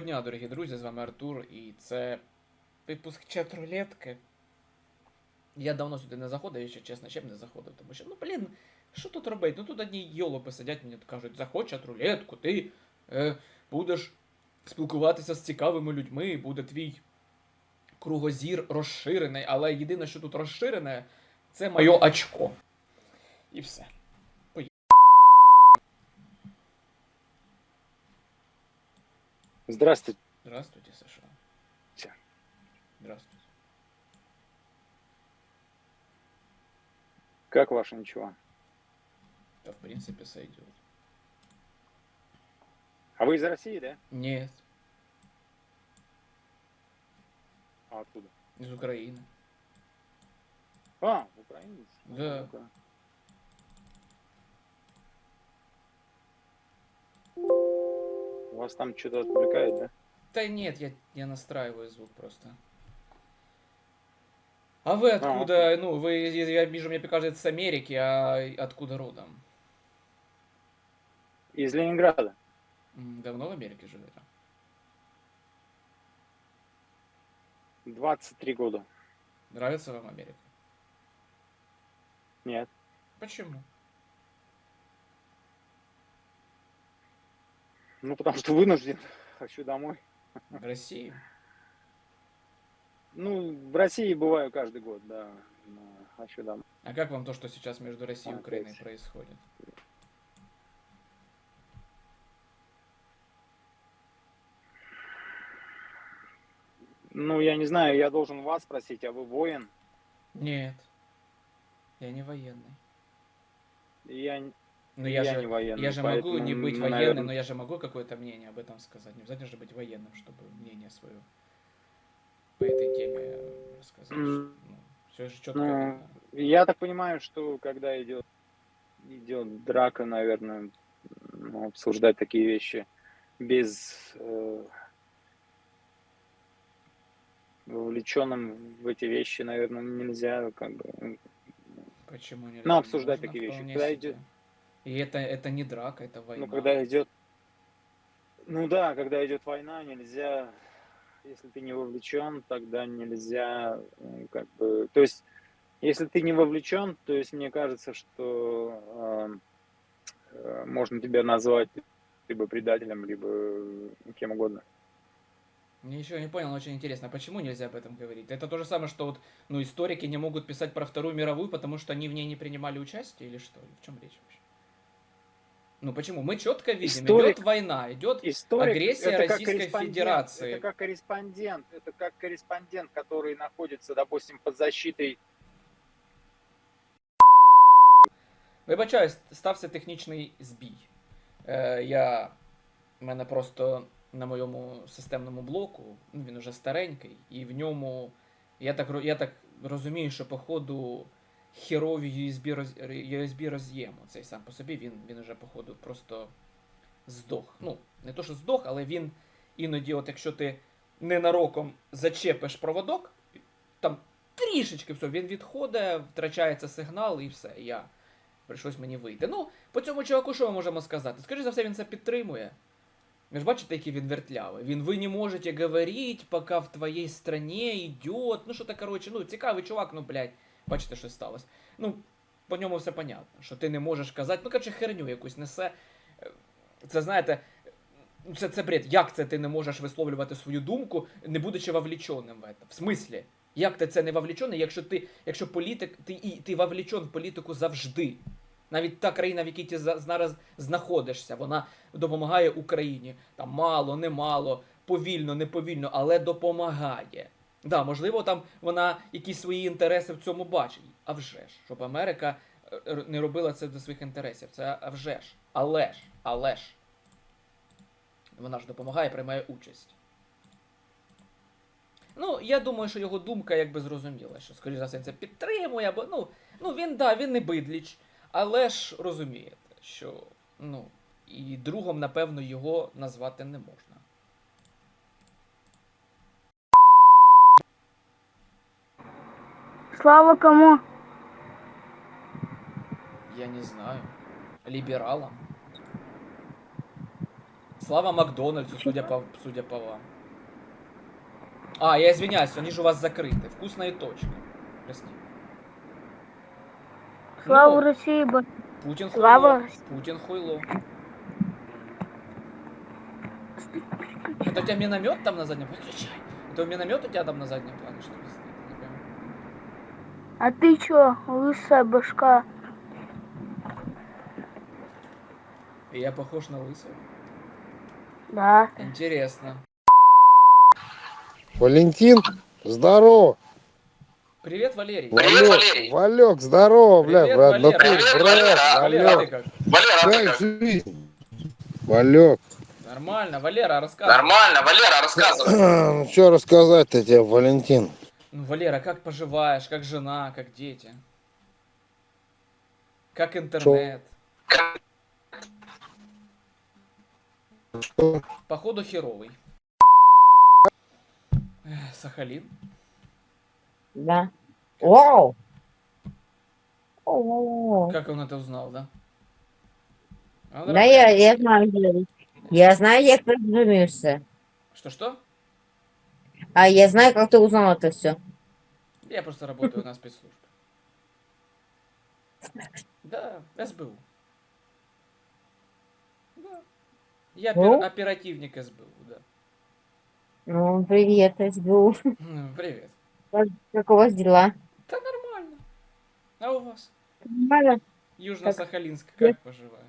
Доброго дня, дорогі друзі, з вами Артур, і це випуск чат рулетки. Я давно сюди не заходив, якщо чесно, ще б не заходив, тому що, ну блін, що тут робити? Ну тут одні йолопи сидять, мені кажуть, заходь чат рулетку, ти е, будеш спілкуватися з цікавими людьми, буде твій кругозір розширений, але єдине, що тут розширене, це моє очко. І все. Здравствуйте. Здравствуйте, США. Тя. Здравствуйте. Как ваше ничего? Да, в принципе, сойдет. А вы из России, да? Нет, А откуда? из Украины. А, украинец. Да. Ну-ка. Вас там что-то отвлекает, да? Да нет, я, я настраиваю звук просто. А вы откуда, ну, вы, я вижу, мне кажется, с Америки, а откуда родом? Из Ленинграда. Давно в Америке живете? 23 года. Нравится вам Америка? Нет. Почему? Ну, потому что вынужден. Хочу домой. В России? Ну, в России бываю каждый год, да. Хочу домой. А как вам то, что сейчас между Россией и. Украиной происходит? Ну, я не знаю, я должен вас спросить, а вы воин? Нет, я не военный. Я, н- Ну я, я же, не военный. я же могу не быть ну, военным, наверное, но я же могу какое-то мнение об этом сказать. Не обязательно же быть военным, чтобы мнение свое по этой теме рассказать. М. все же четко Ну. Я так понимаю, что когда идет идет драка, наверное, ну, обсуждать такие вещи без э, вовлеченным в эти вещи, наверное, нельзя, как бы. Почему нельзя? ну, обсуждать Можно такие вещи. Когда идет- И это, это не драка, это война. Ну, когда идет, ну да, когда идет война, нельзя, если ты не вовлечен, тогда нельзя, как бы, то есть, если ты не вовлечен, то есть мне кажется, что э, э, можно тебя назвать либо предателем, либо кем угодно. Ничего не понял, очень интересно. А Почему нельзя об этом говорить? Это то же самое, что вот, ну, историки не могут писать про Вторую мировую, потому что они в ней не принимали участие или что? В чем речь вообще? Ну почему? Мы четко видим, Историк- идет война, идет Историк Агрессия это как Российской корреспондент, Федерации. Это как корреспондент, это как корреспондент, который находится, допустим, под защитой Вибачаюсь, стався технічний збій. Е, я. У мене просто на моєму системному блоку, ну він уже старенький, і в ньому. Я так, ро- я так розумію, що походу херові USB, роз, USB роз'єму. Цей сам по собі він, він уже, походу, просто здох. Ну, не то, що здох, але він іноді, от якщо ти ненароком зачепиш проводок, там трішечки все, він відходить, втрачається сигнал і все. Я прийшлось мені вийти. Ну, по цьому чуваку, що ми можемо сказати? Скоріше за все, він це підтримує. Ви ж бачите, який він вертлявий. Він ви не можете говорити, поки в твоїй стране йде. Ну, що то, коротше, ну, цікавий чувак, ну, блядь, бачите, що сталося. Ну, по ньому все понятно, що ти не можеш казати, ну, коротше, херню якусь несе. Це знаєте. Це, це бред. Як це ти не можеш висловлювати свою думку, не будучи вовлеченим в це? В смислі? Як ти це не вовлечений, якщо ти, якщо політик, ти і ти вовлечен в політику завжди. Навіть та країна, в якій ти за- зараз знаходишся, вона допомагає Україні. Там мало, немало, повільно, неповільно, але допомагає. Да, можливо, там вона якісь свої інтереси в цьому бачить. А вже ж, щоб Америка е, не робила це до своїх інтересів. Це а вже ж. Але ж, але ж. Вона ж допомагає, приймає участь. Ну, я думаю, що його думка якби зрозуміла, що, скоріш за все, це підтримує, або ну, ну він да, він не бидліч, але ж розумієте, що ну, і другом, напевно, його назвати не можна. Слава кому? Я не знаю. Лібералам. Слава Макдональдсу, судя по, судя по вам. А, я извиняюсь, они же у вас закрыты. Вкусная точка. Прости. Слава Ну, Росії, бо Путин Слава хуйло. Путин хуйло. Это у тебя миномет там на заднем? Выключай. Это миномет у тебя там на заднем плане, что ли, стоит? Не пойму. А ти чо, лиса башка? Я похож на лысого. Да. Интересно. Валентин, здорово. Привет, Валерий. Валек, Валерий. Валек, здорово, бля, Привет, брат, Валера. натуре, Привет, брат, Валера. Валера, ты Валек? Валера, а ты как как? жизнь? Валек, Нормально, Валера, рассказывай. Нормально, Валера, рассказывай. ну что рассказать-то тебе, Валентин? Ну, Валера, как поживаешь? Как жена, как дети? Как интернет? Что? Походу херовый. Эх, Сахалин. Да. Вау! О, Как он это узнал, да? А, Да, я, я знаю, где- я знаю, як ти зрозумівся. Что-что? А я знаю, как ты узнал это все. Я просто работаю на спецслужбе. Да, СБУ. Да. Я опер- Ну? оперативник СБУ, да. Ну, привет, СБУ. Привет. Как, как у вас дела? Да нормально. А у вас? Нормально? Южно-Сахалинск как поживает?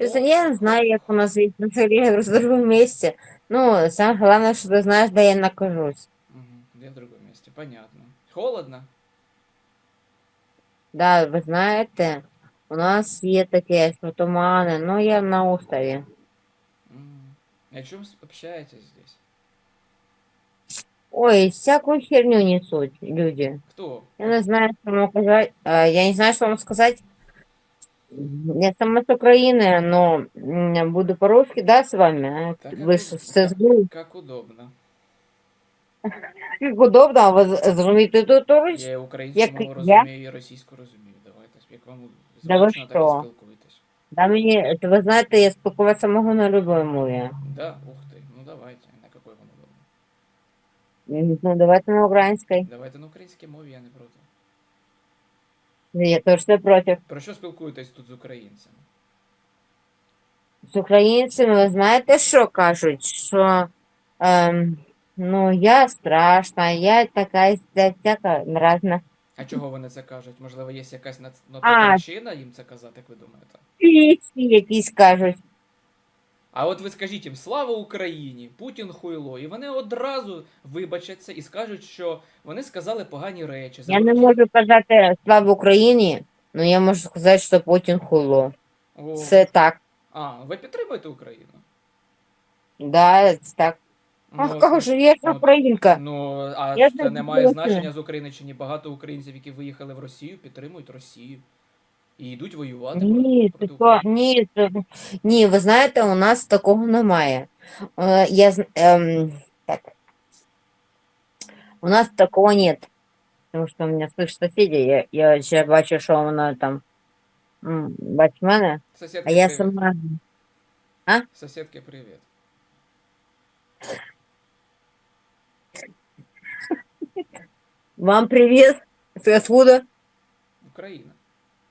Если я не знаю, як у нас есть в другом месте. Ну, самое главное, что ты знаешь, да я нахожусь. Мгм, Я в другом месте, понятно. Холодно? Да, ви знаєте, у нас є таке, що тумани, ну я на острові. М. И О чем общаетесь здесь? Ой, всякую херню несуть люди. Кто? Я не знаю, что вам сказать. А, Я не знаю, что вам сказать. Я сама с Украины, но м, буду по-русски, да, с вами? Так, Вы а ж тут- с СБУ. Как удобно. Як удобно, а ви з- зрозумієте тут турист? Я і українську Як мову я? розумію, і російську розумію. Давайте, як вам Да ви зручно, так і що? спілкуйтесь. Да мені, то ви знаєте, я спілкуватися можу на любой мові. Да, ух ты. Ну давайте, на какой вам удобно. М, Ну, давайте на українській. Давайте на українській мові, я не проти. Я теж не проти. Про що спілкуєтесь тут з українцями? З українцями, ви знаєте, що кажуть? Що, ем, ну, я страшна, я така, вся- всяка разна. А чого вони це кажуть? Можливо, є якась на, на А. причина їм це казати, як ви думаєте? Якісь кажуть. А от ви скажіть їм слава Україні, Путін хуйло, і вони одразу вибачаться і скажуть, що вони сказали погані речі. Я не можу казати слава Україні, але я можу сказати, що Путін хуйло. О, Це так. А, ви підтримуєте Україну? Да, це так. А Ну, кажу, я ж ну, українка. Ну, а Я це не має значення з України чи ні. Багато українців, які виїхали в Росію, підтримують Росію. І йдуть воювати Ні, проти, проти такого, України. ні, це- ні, ви знаєте, у нас такого немає. Е, Я, з- ем, так. У нас такого нет. Тому що у мене слышь соседи, я, я ще бачу, що вона там м, бачить мене, Сусідки, а я привіт. сама. Сусідки, привіт. Вам привет. Ты откуда? Украина.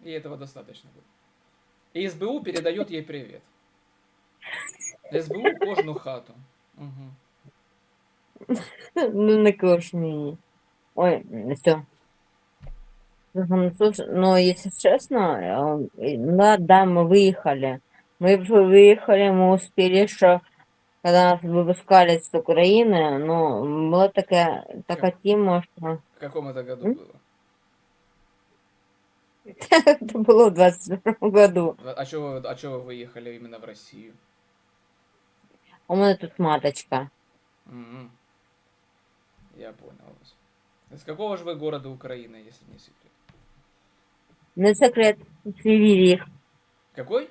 И этого достаточно будет. И СБУ передает ей привет. СБУ кожну хату. Угу. Ну, кажешь мне. Ой, все. Ну, если честно, э, да, да, мы выехали. Мы вы- выехали, мы успели, что когда нас выпускали с Украины, ну, была такая, такая тема, что В каком это году было? это было в 22 году. А чего вы, а чё вы выехали именно в Россию? У меня тут маточка. Мгм. Я понял вас. Из какого же вы города Украины, если не секрет? Не секрет, Кривий Какой?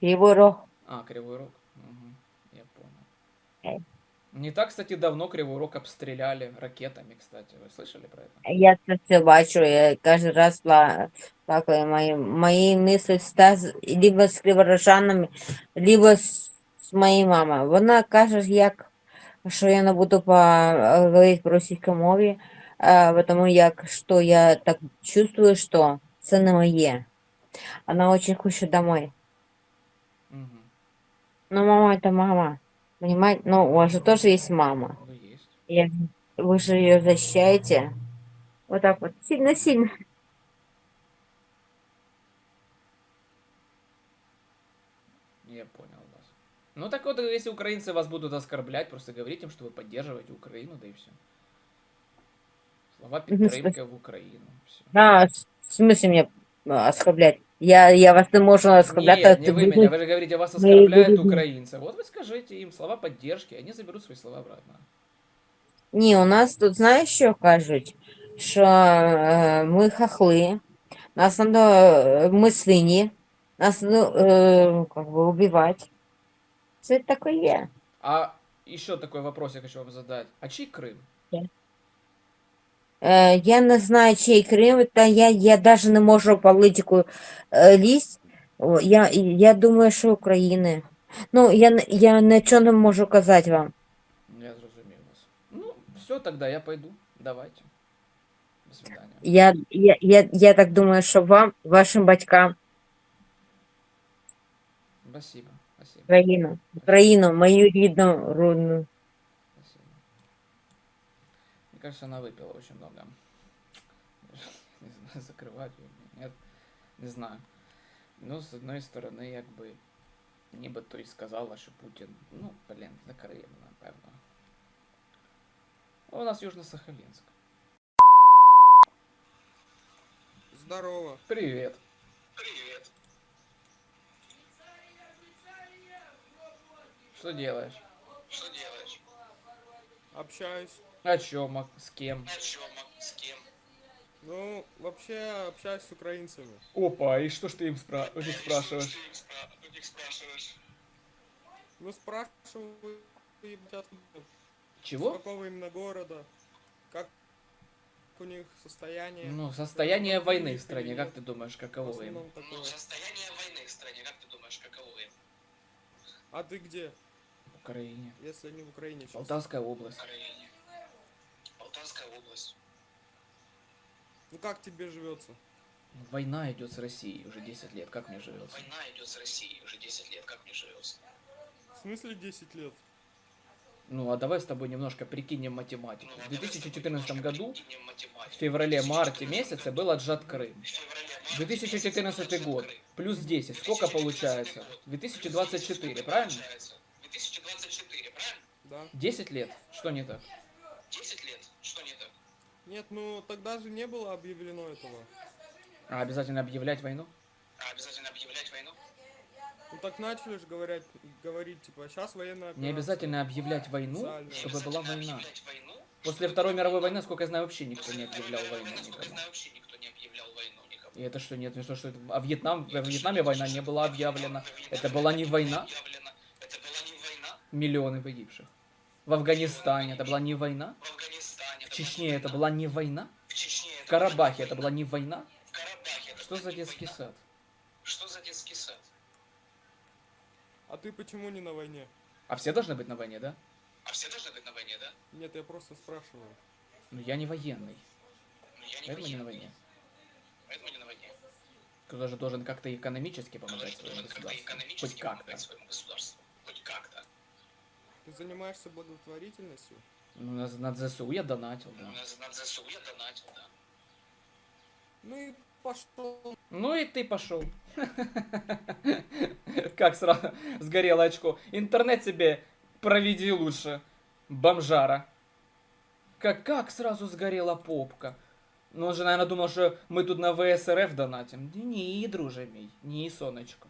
Кривой Рог. А, Кривой Рог. Мгм. Я понял. Не так, кстати, давно Кривой Рог обстреляли ракетами, кстати. Вы слышали про это? Я це все бачу, я кожен раз пла- плакаю. Мої, мої мисли стаз либо з криворожанами, либо з, з моєю мамою. Вона каже, як, що я не буду по, говорити по російській мові, а, тому як, що я так чувствую, що це не моє. Вона дуже хоче домой. Угу. Ну, мама это мама. Понимаете? Ну, у вас же тоже есть мама. Я, вы же ее защищаете. Вот так вот. Сильно-сильно. Я понял вас. Ну так вот, если украинцы вас будут оскорблять, просто говорите им, что вы поддерживаете Украину, да и все. Слова підтримки в Украину. Все. А, с- в смысле мне а, оскорблять? Я, я вас не можу оскорблять. Нет, а не ты вы меня, будешь- вы же говорите, вас Мои оскорбляют люди. украинцы. Вот вы скажите им слова поддержки, они заберут свои слова обратно. Ні, у нас тут знаєш, що кажуть? Що е, ми хахли, нас надо, е, ми свині, нас надо, е, как бы, убивати. Це таке є. А еще такой вопрос я хочу вам задать. А чей Крым? Е, я не знаю, чий Крим, та я, я навіть не можу політику е, лізть. Я, я думаю, що України. Ну, я, я нічого не можу казати вам. Я зрозумів вас. Ну, все, тогда я пойду. Давайте. До свидания. Я, я, я, я так думаю, що вам, вашим батькам, Спасибо. Спасибо. Україну, Україну, мою рідну, родну. Спасибо. Мне кажется, она выпила очень много. Не знаю, закрывать ее. Нет, не знаю. Ну, с одной стороны, як би, ніби то й сказала, що Путін, ну, блін, закриємо, напевно. У нас Южно-Сахалинск. Здорово. Привет. Привет. Что делаешь? Что делаешь? Общаюсь. О чем? О- С кем? О чем? С кем? Ну, вообще общаюсь с украинцами. Опа, и что ж ты им спра- у них спрашиваешь? Что ты их спра- у них спрашиваешь? Ну, спрашиваю, ебать, откуда, с Чего? какого именно города, как у них состояние. Ну, состояние войны в стране, как ты думаешь, каково им? Ну, состояние войны в стране, как ты думаешь, каково им? А ты где, В Украине. если не в Украине сейчас? Полтавская область. В Украине. Полтавская область. Ну, как тебе живется? Война идет с Россией уже 10 лет, как мне живется? Война идет с Россией уже 10 лет, как мне живется? В смысле 10 лет? Ну, а давай с тобой немножко прикинем математику. Ну, а В давай с тобой 2014 немножко году, в феврале-марте 2014 месяце был отжат Крым. в феврале-марте 2014 месяце был год, плюс 10, сколько 2014 получается? год, 2024, сколько правильно? получается? 2024, правильно? Да. 10 лет, что не так? 10 лет, что не так? Нет, ну тогда же не было объявлено этого. А обязательно объявлять войну? А обязательно объявлять войну? Ну так начали же говорить, говорить типа, сейчас военная Не операция». обязательно объявлять войну, Официально. Не чтобы была обязательно война. объявлять войну, После чтобы Второй была мировой война. войны, сколько я знаю, вообще никто После не Второй объявлял мировой войну войны, сколько я никому. знаю, вообще никто не объявлял войну никому. И это что, нет, не то, что это... А Вьетнам, во Вьетнаме война не была объявлена. Во Это Вьетнаме была не война война. объявлена. Это была не война. Миллионы погибших. В Афганистане это была не война. В Афганистане В Чечне это была не война. В Чечне это В Карабахе это была не война. В Карабахе это Что за детский война. сад? Что за детский сад? А ты почему не на войне? А все должны быть на войне, да? А все должны быть на войне, да? Нет, я просто спрашиваю. Ну я не военный. Ну я не Поэтому не на военный. войне. Поэтому не на войне. Кто же должен как-то экономически помогать своему государству. Хоть экономически как-то. помогать своему государству. Хоть как-то. Ты занимаешься благотворительностью? Ну, на, на ЗСУ я донатил, Ну, да. на, на ЗСУ я донатил, да. Ну и пошел. Ну и ты пошел. Как сразу сгорело очко. Интернет себе проведи лучше, бомжара. Как, как сразу сгорела попка? Ну, он же, наверное, думал, что мы тут на ВСРФ донатим. Ні, друже мій, ні, сонечко.